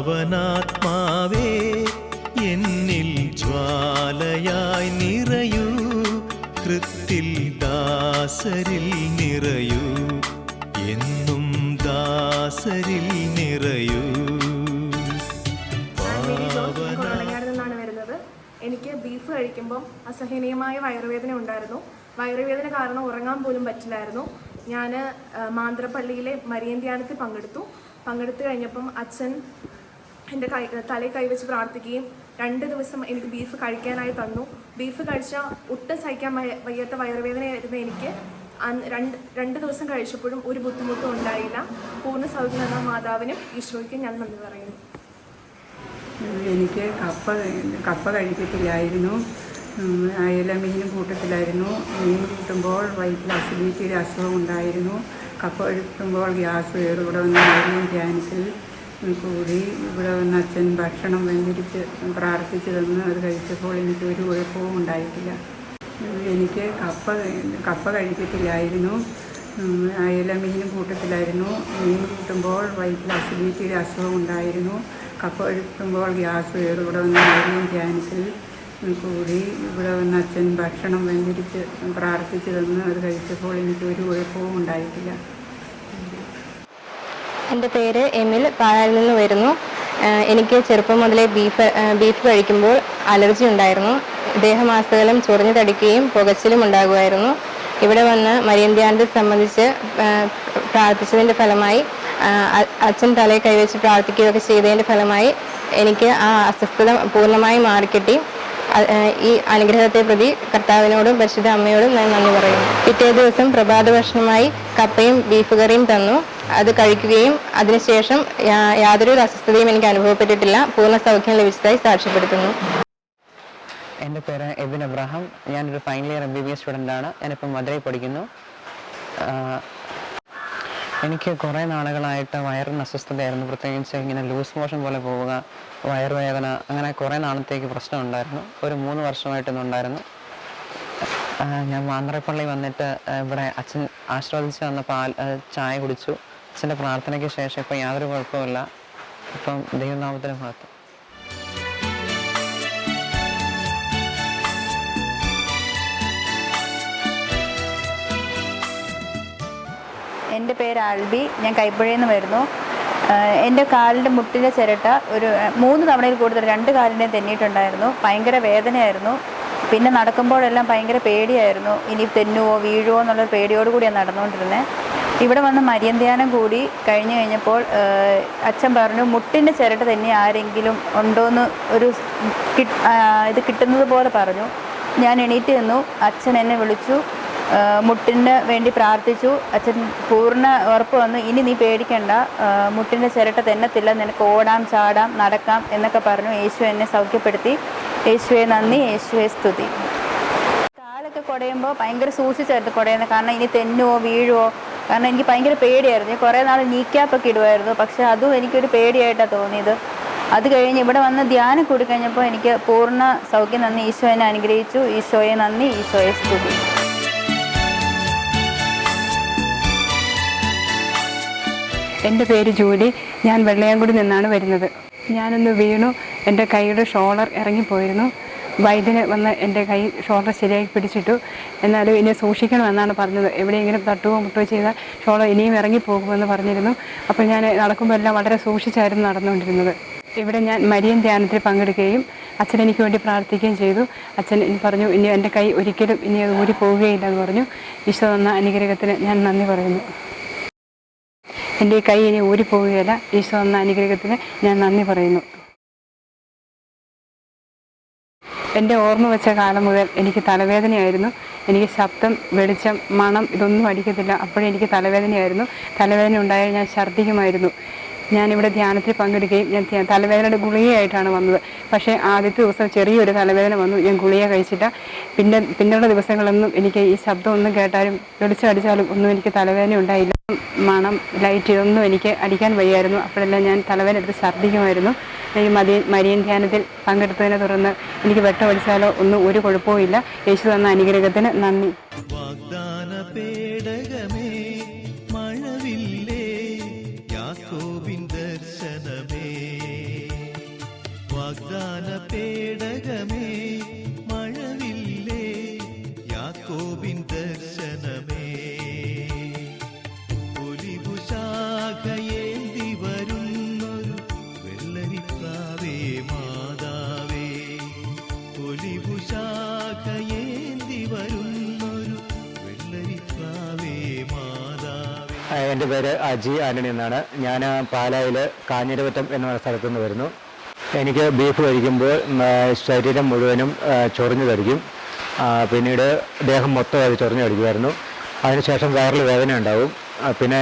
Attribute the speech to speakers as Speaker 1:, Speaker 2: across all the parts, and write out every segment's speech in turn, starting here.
Speaker 1: പാവനാത്മാവേ എന്നിൽ ജ്വാലയായി നിറയൂ. കൃത്തിൽ ദാസരിൽ നിറയൂ. എന്നും ദാസരിൽ നിറയൂ.
Speaker 2: എനിക്ക് ബീഫ് കഴിക്കുമ്പം അസഹനീയമായ വയറുവേദന ഉണ്ടായിരുന്നു. വയറുവേദന കാരണം ഉറങ്ങാൻ പോലും പറ്റില്ലായിരുന്നു. ഞാൻ മാന്ത്രപ്പള്ളിയിലെ മരിയൻ ധ്യാനത്തിൽ പങ്കെടുത്തു. പങ്കെടുത്തു കഴിഞ്ഞപ്പം അച്ഛൻ എന്റെ കൈ തലയിൽ കൈവച്ച് പ്രാർത്ഥിക്കുകയും രണ്ട് ദിവസം എനിക്ക് ബീഫ് കഴിക്കാനായി തന്നു. ബീഫ് കഴിച്ചാൽ ഒട്ടും സഹിക്കാൻ വയ്യ- വയ്യാത്ത വയറുവേദനയായിരുന്നു എനിക്ക്. രണ്ട് രണ്ട് ദിവസം കഴിച്ചപ്പോഴും ഒരു ബുദ്ധിമുട്ടും ഉണ്ടായില്ല. പൂർണ സൗഖ്യം എന്ന മാതാവിനും ഈശോയ്ക്കും ഞാൻ നന്ദി പറയുന്നു.
Speaker 3: എനിക്ക് കപ്പ കപ്പ കഴിക്കത്തില്ലായിരുന്നു. അയല മീനും കൂട്ടത്തിലായിരുന്നു. മീൻ കൂട്ടുമ്പോൾ വയറ്റിൽ അസിഡിറ്റിയുടെ അസുഖം ഉണ്ടായിരുന്നു. കപ്പ കഴിക്കുമ്പോൾ ഗ്യാസ് വേറെ ഇവിടെ വന്നായിരുന്നു ധ്യാനത്തിൽ കൂടി ഇവിടെ വന്ന് അച്ഛൻ ഭക്ഷണം വെന്തിരിച്ച് പ്രാർത്ഥിച്ച് തന്ന് അത് കഴിച്ചപ്പോൾ എനിക്ക് ഒരു കുഴപ്പവും ഉണ്ടായിട്ടില്ല. എനിക്ക് കപ്പ കപ്പ കഴിക്കത്തില്ലായിരുന്നു അയല മീനും കൂട്ടത്തിലായിരുന്നു. മീൻ കൂട്ടുമ്പോൾ വയറ്റിൽ അസിഡിറ്റിയുടെ അസുഖം ഉണ്ടായിരുന്നു. കപ്പ കഴിക്കുമ്പോൾ ഗ്യാസ് കയറും ഇവിടെ വന്ന് ആയിരുന്നു ധ്യാനത്തിൽ കൂടി ഇവിടെ വന്ന് അച്ഛൻ ഭക്ഷണം വെന്തിരിച്ച് പ്രാർത്ഥിച്ച് തന്ന് അത് കഴിച്ചപ്പോൾ എനിക്ക് ഒരു കുഴപ്പവും ഉണ്ടായിട്ടില്ല.
Speaker 4: എന്റെ പേര് എമിൽ പാലായിൽ നിന്ന് വരുന്നു. എനിക്ക് ചെറുപ്പം മുതലേ ബീഫ് ബീഫ് കഴിക്കുമ്പോൾ അലർജി ഉണ്ടായിരുന്നു. ദേഹമാസകലം ചൊറിഞ്ഞു തടിക്കുകയും പുകച്ചിലും ഉണ്ടാകുമായിരുന്നു. ഇവിടെ വന്ന് ധ്യാനത്തെ സംബന്ധിച്ച് പ്രാർത്ഥിച്ചതിന്റെ ഫലമായി അച്ഛൻ തലയിൽ കൈവച്ച് പ്രാർത്ഥിക്കുകയൊക്കെ ചെയ്തതിന്റെ ഫലമായി എനിക്ക് ആ അസ്വസ്ഥത പൂർണമായി മാറിക്കിട്ടി. ഈ അനുഗ്രഹത്തെ പ്രതി കർത്താവിനോടും പരിശുദ്ധ അമ്മയോടും ഞാൻ നന്ദി പറയുന്നു. പിറ്റേ ദിവസം പ്രഭാത ഭക്ഷണമായി കപ്പയും ബീഫ് കറിയും തന്നു. അത് കഴിക്കുകയും അതിനുശേഷം യാതൊരു അസ്വസ്ഥതയും എനിക്ക് അനുഭവപ്പെട്ടിട്ടില്ല. പൂർണ സൗഖ്യം ലഭിച്ചതായി സാക്ഷ്യപ്പെടുത്തുന്നു.
Speaker 5: എന്റെ പേര് എബിൻ അബ്രഹാം. ഞാനൊരു final year M B B S സ്റ്റുഡന്റാണ് ഞാനിപ്പോൾ മധുരയിൽ പഠിക്കുന്നു. എനിക്ക് കുറേ നാളുകളായിട്ട് വയറിന് അസ്വസ്ഥതയായിരുന്നു. പ്രത്യേകിച്ച് ഇങ്ങനെ ലൂസ് മോഷൻ പോലെ പോവുക വയറുവേദന അങ്ങനെ കുറേ നാളത്തേക്ക് പ്രശ്നം ഉണ്ടായിരുന്നു. ഒരു മൂന്ന് വർഷമായിട്ടൊന്നുണ്ടായിരുന്നു ഉണ്ടായിരുന്നു ഞാൻ മാന്ത്രപ്പള്ളി വന്നിട്ട് ഇവിടെ അച്ഛൻ ആശ്രവദിച്ച് വന്ന പാൽ ചായ കുടിച്ചു. അച്ഛന്റെ പ്രാർത്ഥനയ്ക്ക് ശേഷം ഇപ്പം യാതൊരു കുഴപ്പമില്ല ഇപ്പം ദൈവനാമത്തിന് ഭാഗത്ത്
Speaker 6: എന്റെ പേര് ആൽബി. ഞാൻ കൈപ്പുഴയിൽ നിന്ന് വരുന്നു. എന്റെ കാലിന്റെ മുട്ടിന്റെ ചിരട്ട ഒരു മൂന്ന് തവണയിൽ കൂടുതൽ രണ്ട് കാലിന്റെയും തെന്നിയിട്ടുണ്ടായിരുന്നു. ഭയങ്കര വേദനയായിരുന്നു. പിന്നെ നടക്കുമ്പോഴെല്ലാം ഭയങ്കര പേടിയായിരുന്നു. ഇനി തെന്നുവോ വീഴുവോ എന്നുള്ളൊരു പേടിയോട് കൂടിയാണ് നടന്നുകൊണ്ടിരുന്നത്. ഇവിടെ വന്ന് മര്യന്ധ്യാനം കൂടി കഴിഞ്ഞു കഴിഞ്ഞപ്പോൾ അച്ഛൻ പറഞ്ഞു മുട്ടിന്റെ ചിരട്ട തന്നെ ആരെങ്കിലും ഉണ്ടോയെന്ന് ഒരു ഇത് കിട്ടുന്നത് പോലെ പറഞ്ഞു. ഞാൻ എണീറ്റ് നിന്നു. അച്ഛൻ എന്നെ വിളിച്ചു. മുട്ടിന് വേണ്ടി പ്രാർത്ഥിച്ചു. അച്ഛൻ പൂർണ ഉറപ്പ് വന്നു. ഇനി നീ പേടിക്കണ്ട. മുട്ടിന്റെ ചിരട്ട തെന്നത്തില്ല നിനക്ക് ഓടാം ചാടാം നടക്കാം എന്നൊക്കെ പറഞ്ഞു. യേശു എന്നെ സൗഖ്യപ്പെടുത്തി. യേശുവെ നന്ദി. യേശുവെ സ്തുതി. കാലൊക്കെ കുടയുമ്പോൾ ഭയങ്കര സൂക്ഷിച്ചായിരുന്നു കുടയുന്നത്. കാരണം ഇനി തെന്നുവോ വീഴുവോ കാരണം എനിക്ക് ഭയങ്കര പേടിയായിരുന്നു. ഞാൻ കുറേ നാൾ നീക്കാപ്പൊക്കെ ഇടുമായിരുന്നു പക്ഷെ അതും എനിക്കൊരു പേടിയായിട്ടാണ് തോന്നിയത്. അത് കഴിഞ്ഞ് ഇവിടെ വന്ന് ധ്യാനം കൂടി കഴിഞ്ഞപ്പോൾ എനിക്ക് പൂർണ സൗഖ്യം നന്ദി. ഈശോയെ അനുഗ്രഹിച്ചു. ഈശോയെ നന്ദി. ഈശോയെ സ്തുതി.
Speaker 3: എന്റെ പേര് ജൂലി. ഞാൻ വെള്ളയാംകുടി നിന്നാണ് വരുന്നത്. ഞാനൊന്ന് വീണു. എന്റെ കൈയുടെ ഷോളർ ഇറങ്ങിപ്പോയിരുന്നു. വൈദ്യന് വന്ന് എന്റെ കൈ ഷോൾഡർ ശരിയാക്കി പിടിച്ചിട്ടു. എന്നാലും ഇനി സൂക്ഷിക്കണമെന്നാണ് പറഞ്ഞത്. എവിടെയെങ്കിലും തട്ടുകയോ മുട്ടുകയോ ചെയ്താൽ ഷോളർ ഇനിയും ഇറങ്ങിപ്പോകുമെന്ന് പറഞ്ഞിരുന്നു. അപ്പോൾ ഞാൻ നടക്കുമ്പോൾ എല്ലാം വളരെ സൂക്ഷിച്ചായിരുന്നു നടന്നുകൊണ്ടിരുന്നത്. ഇവിടെ ഞാൻ മരിയൻ ധ്യാനത്തിൽ പങ്കെടുക്കുകയും അച്ഛൻ എനിക്ക് വേണ്ടി പ്രാർത്ഥിക്കുകയും ചെയ്തു. അച്ഛൻ പറഞ്ഞു ഇനി എന്റെ കൈ ഒരിക്കലും ഇനി അത് ഊരി പോവുകയില്ല എന്ന് പറഞ്ഞു. ഈശോ തന്ന അനുഗ്രഹത്തിന് ഞാൻ നന്ദി പറയുന്നു. എന്റെ കൈ ഇനി ഊരിപ്പോവുകയില്ല ഈശോ തന്ന അനുഗ്രഹത്തിന് ഞാൻ നന്ദി പറയുന്നു. എന്റെ ഓർമ്മ വെച്ച കാലം മുതൽ എനിക്ക് തലവേദനയായിരുന്നു. എനിക്ക് ശബ്ദം വെളിച്ചം മണം ഇതൊന്നും അടിക്കത്തില്ല. അപ്പോഴെനിക്ക് തലവേദനയായിരുന്നു. തലവേദന ഉണ്ടായാൽ ഞാൻ ഛർദ്ദിക്കുമായിരുന്നു. ഞാനിവിടെ ധ്യാനത്തിൽ പങ്കെടുക്കുകയും ഞാൻ തലവേദനയുടെ ഗുളികയായിട്ടാണ് വന്നത്. പക്ഷേ ആദ്യത്തെ ദിവസം ചെറിയൊരു തലവേദന വന്നു. ഞാൻ ഗുളിക കഴിച്ചില്ല. പിന്നെ പിന്നെയുള്ള ദിവസങ്ങളൊന്നും എനിക്ക് ഈ ശബ്ദം ഒന്നും കേട്ടാലും വെളിച്ചം അടിച്ചാലും ഒന്നും എനിക്ക് തലവേദന ഉണ്ടായില്ല. മണം ലൈറ്റ് ഇതൊന്നും എനിക്ക് അടിക്കാൻ വയ്യായിരുന്നു. അപ്പോഴെല്ലാം ഞാൻ തലവേദന എടുത്ത് ഛർദ്ദിക്കുമായിരുന്നു. ഈ മതി മരിയൻ ധ്യാനത്തിൽ പങ്കെടുത്തതിനെ തുടർന്ന് എനിക്ക് വെട്ടമടിച്ചാലോ ഒന്നും ഒരു കുഴപ്പവും ഇല്ല യേശു തന്ന അനുഗ്രഹത്തിന് നന്ദി.
Speaker 1: വാഗ്ദാന പേടകമേ
Speaker 7: എന്റെ പേര് അജി ആന്റണി എന്നാണ്. ഞാൻ പാലായിൽ കാഞ്ഞിരവറ്റം എന്ന സ്ഥലത്തു നിന്ന് വരുന്നു. എനിക്ക് ബീഫ് കഴിക്കുമ്പോൾ ശരീരം മുഴുവനും ചൊറിഞ്ഞു കടിക്കും. പിന്നീട് ദേഹം മൊത്തം അത് ചൊറിഞ്ഞു കടിക്കുമായിരുന്നു. അതിനുശേഷം വയറിൽ വേദന ഉണ്ടാവും. പിന്നെ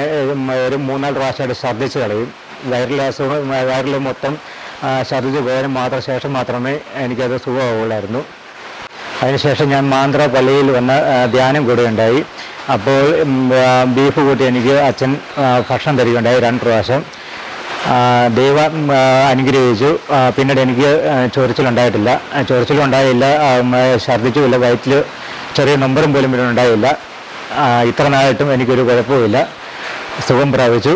Speaker 7: ഒരു മൂന്നാൽ പ്രാവശ്യമായിട്ട് ഛർദ്ദിച്ച് കളയും. വയറിലെ അസുഖം വയറിൽ മൊത്തം ഛർദ്ദിച്ച് പോയതിന് മാത്രം ശേഷം മാത്രമേ എനിക്കത് സുഖമാവുള്ളായിരുന്നു അതിനുശേഷം ഞാൻ മാന്ത്ര പള്ളിയിൽ വന്ന് ധ്യാനം ധ്യാനം കൂടുകയുണ്ടായി. അപ്പോൾ ബീഫ് കൂട്ടി എനിക്ക് അച്ഛൻ ഭക്ഷണം തരികയുണ്ടായി രണ്ട് പ്രാവശ്യം. ദൈവ അനുഗ്രഹിച്ചു. പിന്നീട് എനിക്ക് ചൊറിച്ചിലുണ്ടായിട്ടില്ല. ചൊറിച്ചിലുണ്ടായില്ല ഛർദ്ദിച്ചുമില്ല വയറ്റിൽ ചെറിയ നമ്പറും പോലും പിന്നെ ഉണ്ടായില്ല. ഇത്ര നാളായിട്ടും എനിക്കൊരു കുഴപ്പമില്ല സുഖം പ്രാപിച്ചു.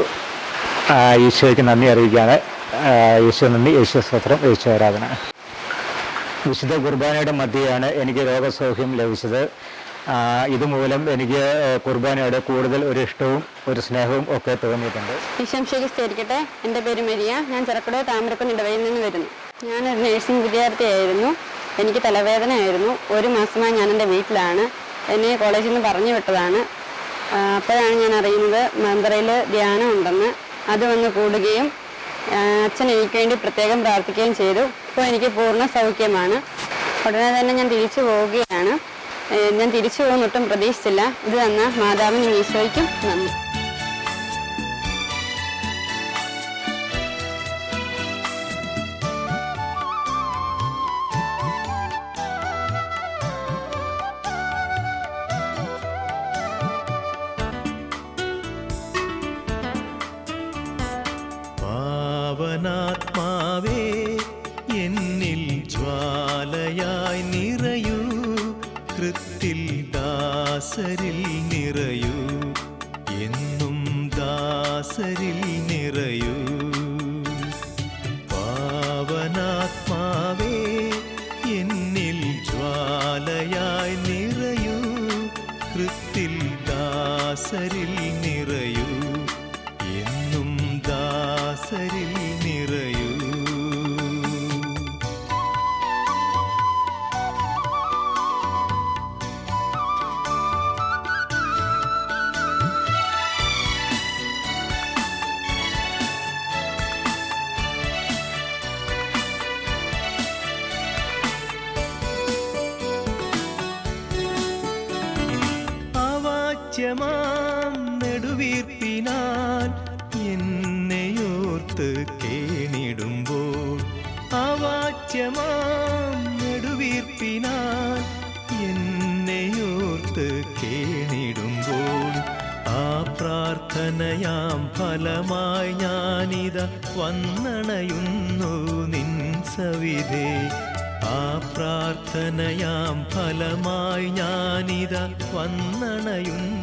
Speaker 7: ഈശോയ്ക്ക് നന്ദി അറിയിക്കുകയാണ്. ഈശോ നന്ദി ഈശോ സ്തോത്രം ഈശോ ആരാധന. വിശുദ്ധ കുർബാനയുടെ മധ്യയാണ് എനിക്ക് രോഗസൗഖ്യം ലഭിച്ചത്. ഇതുമൂലം എനിക്ക് കുർബാനയോട് കൂടുതൽ ഒരു ഇഷ്ടവും ഒരു സ്നേഹവും ഒക്കെ തോന്നിയിട്ടുണ്ട്.
Speaker 8: വിശംശയ്ക്ക് സ്ഥിരിക്കട്ടെ എന്റെ പേര് മരിയ. ഞാൻ ചെറുക്കട താമരക്കുന്ന് ഇടവയിൽ നിന്ന് വരുന്നു. ഞാനൊരു നഴ്സിംഗ് വിദ്യാർത്ഥിയായിരുന്നു എനിക്ക് തലവേദനയായിരുന്നു. ഒരു മാസമായി ഞാൻ എന്റെ വീട്ടിലാണ്. എന്നെ കോളേജിൽ നിന്ന് പറഞ്ഞു വിട്ടതാണ്. അപ്പോഴാണ് ഞാൻ അറിയുന്നത് മന്ത്രയിൽ ധ്യാനം ഉണ്ടെന്ന്. അത് വന്ന് കൂടുകയും അച്ഛൻ എനിക്ക് വേണ്ടി പ്രത്യേകം പ്രാർത്ഥിക്കുകയും ചെയ്തു. ഇപ്പോൾ എനിക്ക് പൂർണ സൗഖ്യമാണ്. ഉടനെ തന്നെ ഞാൻ തിരിച്ചു പോവുകയാണ്. ഞാൻ തിരിച്ചു പോകുന്നൊട്ടും പ്രതീക്ഷിച്ചില്ല. ഇത് തന്ന മാതാവിനും ഈശോയ്ക്കും നന്ദി.
Speaker 1: കൃത്തിൽ ദാസരിൽ നിറയൂ. എന്നും ദാസരിൽ നിറയൂ. പാവനാത്മാവേ എന്നിൽ ജ്വാലയായി നിറയൂ. കൃത്തിൽ ദാസരിൽ അവാച്യമാം നെടുവീർപ്പിനാൽ എന്നെയോർത്ത് കേണിടുമ്പോൾ അവാച്യമാം നെടുവീർപ്പിനാൽ എന്നെയോർത്ത് കേണിടുമ്പോൾ ആ പ്രാർത്ഥനയാം ഫലമായി ഞാനിത വന്നണയുന്നു നിൻ സവിധേ. ആ പ്രാർത്ഥനയാം ഫലമായി ഞാനിത വന്നണയുന്നു